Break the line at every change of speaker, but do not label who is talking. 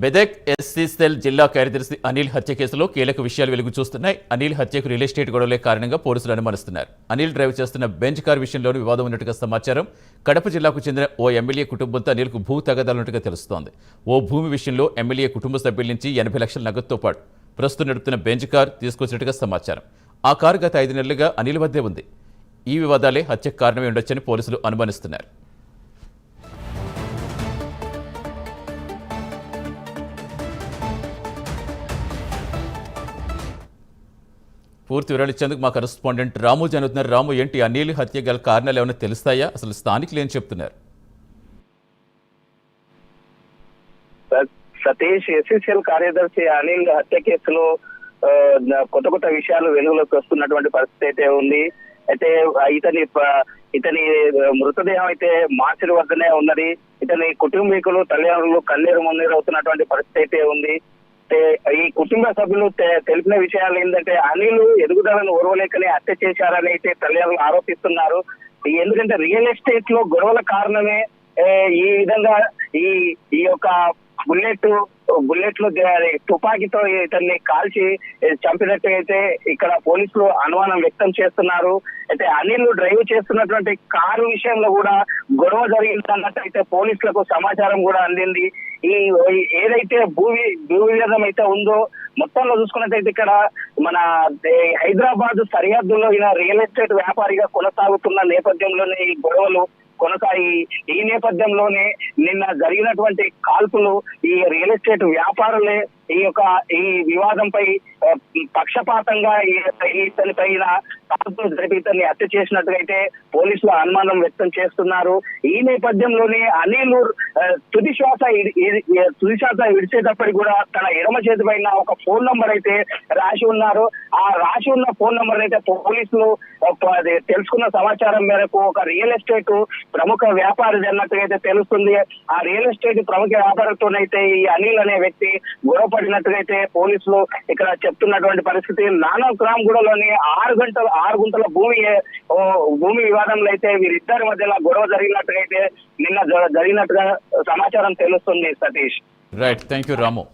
Medak SC cell జిల్లా కార్యదర్శి అనిల్ హత్య కేసులో కీలక విషయాలు వెలుగు చూస్తున్నాయి. అనిల్ హత్యకు రియల్ ఎస్టేట్ గొడవలే కారణంగా పోలీసులు అనుమానిస్తున్నారు. అనిల్ డ్రైవ్ చేస్తున్న బెంచ్ కార్ విషయంలోనూ వివాదం ఉన్నట్టుగా సమాచారం. కడప జిల్లాకు చెందిన ఓ ఎమ్మెల్యే కుటుంబంతో అనిల్కు భూ తగదాలున్నట్టుగా తెలుస్తోంది. ఓ భూమి విషయంలో ఎమ్మెల్యే కుటుంబ సభ్యుల నుంచి ఎనభై లక్షల నగదుతో పాటు ప్రస్తుతం నడుపుతున్న బెంచ్ కార్ తీసుకొచ్చినట్టుగా సమాచారం. ఆ కారు గత ఐదు నెలలుగా అనిల్ వద్దే ఉంది. ఈ వివాదాలే హత్యకు కారణమై ఉండొచ్చని పోలీసులు అనుమానిస్తున్నారు. పూర్తి వివరాలు ఇచ్చేందుకు మా కరెస్పాండెంట్ రాము జరుగుతున్నారు రాము ఏంటి అనిల్ హత్య గల కారణాలు ఏమైనా తెలుస్తాయా? అసలు స్థానికులు ఏం చెప్తున్నారు?
సతీష్ ఎస్ఎస్ఎల్ కార్యదర్శి అనిల్ హత్య కేసులో కొత్త కొత్త విషయాలు వెలుగులోకి వస్తున్నటువంటి పరిస్థితి అయితే ఉంది. అయితే ఇతని ఇతని మృతదేహం అయితే మార్చిడి వద్దనే ఉన్నది. ఇతని కుటుంబీకులు తల్లిదండ్రులు కన్నీరు మున్నీరు అవుతున్నటువంటి పరిస్థితి అయితే ఉంది. ఈ కుటుంబ సభ్యులు తెలిపిన విషయాలు ఏంటంటే అనిల్ ఎదుగుదలను ఓర్వలేకనే హత్య చేశారని అయితే తల్లిదండ్రులు ఆరోపిస్తున్నారు. ఎందుకంటే రియల్ ఎస్టేట్లో గొడవల కారణమే ఈ విధంగా ఈ ఈ యొక్క బుల్లెట్ బుల్లెట్లో తుపాకీతో ఇతన్ని కాల్చి చంపినట్టయితే చంపినట్టు అయితే ఇక్కడ పోలీసులు అనుమానం వ్యక్తం చేస్తున్నారు. అయితే అనిల్ డ్రైవ్ చేస్తున్నటువంటి కారు విషయంలో కూడా గొడవ జరిగిందన్నట్టు అయితే పోలీసులకు సమాచారం కూడా అందింది. ఈ ఏదైతే భూ వి- భూ వివాదం అయితే ఉందో మొత్తంలో చూసుకున్నట్టయితే ఇక్కడ మన హైదరాబాద్ సరిహద్దులో ఈయన రియల్ ఎస్టేట్ వ్యాపారిగా కొనసాగుతున్న నేపథ్యంలోనే ఈ గొడవలు కొనసాగి ఈ నేపథ్యంలోనే నిన్న జరిగినటువంటి కాల్పులు ఈ రియల్ ఎస్టేట్ వ్యాపారులే ఈ యొక్క ఈ వివాదంపై పక్షపాతంగా ఇతని పైన కాల్పులు జరిపి ఇతన్ని హత్య చేసినట్టుగైతే పోలీసులు అనుమానం వ్యక్తం చేస్తున్నారు. ఈ నేపథ్యంలోనే అనిల్ తుది శ్వాస తుది శ్వాస విడిచేటప్పటికి కూడా తన ఎడమ చేతి పైన ఒక ఫోన్ నంబర్ అయితే రాసి ఉన్నారు. ఆ రాసి ఉన్న ఫోన్ నంబర్ అయితే పోలీసులు తెలుసుకున్న సమాచారం మేరకు ఒక రియల్ ఎస్టేట్ ప్రముఖ వ్యాపారి అన్నట్టుగా అయితే తెలుస్తుంది. ఆ రియల్ ఎస్టేట్ ప్రముఖ వ్యాపారితోనైతే ఈ అనిల్ అనే వ్యక్తి గొడవ పడినట్టుగైతే అయితే పోలీసులు ఇక్కడ చెప్తున్నటువంటి పరిస్థితి. నానక్ రామ్గూడలోని ఆరు గంటల ఆరు గుంటల భూమి భూమి వివాదంలో అయితే వీరిద్దరి మధ్యలో గొడవ జరిగినట్టుగా అయితే నిన్న జరిగినట్టుగా సమాచారం తెలుస్తుంది Satish.
Right thank you Ramu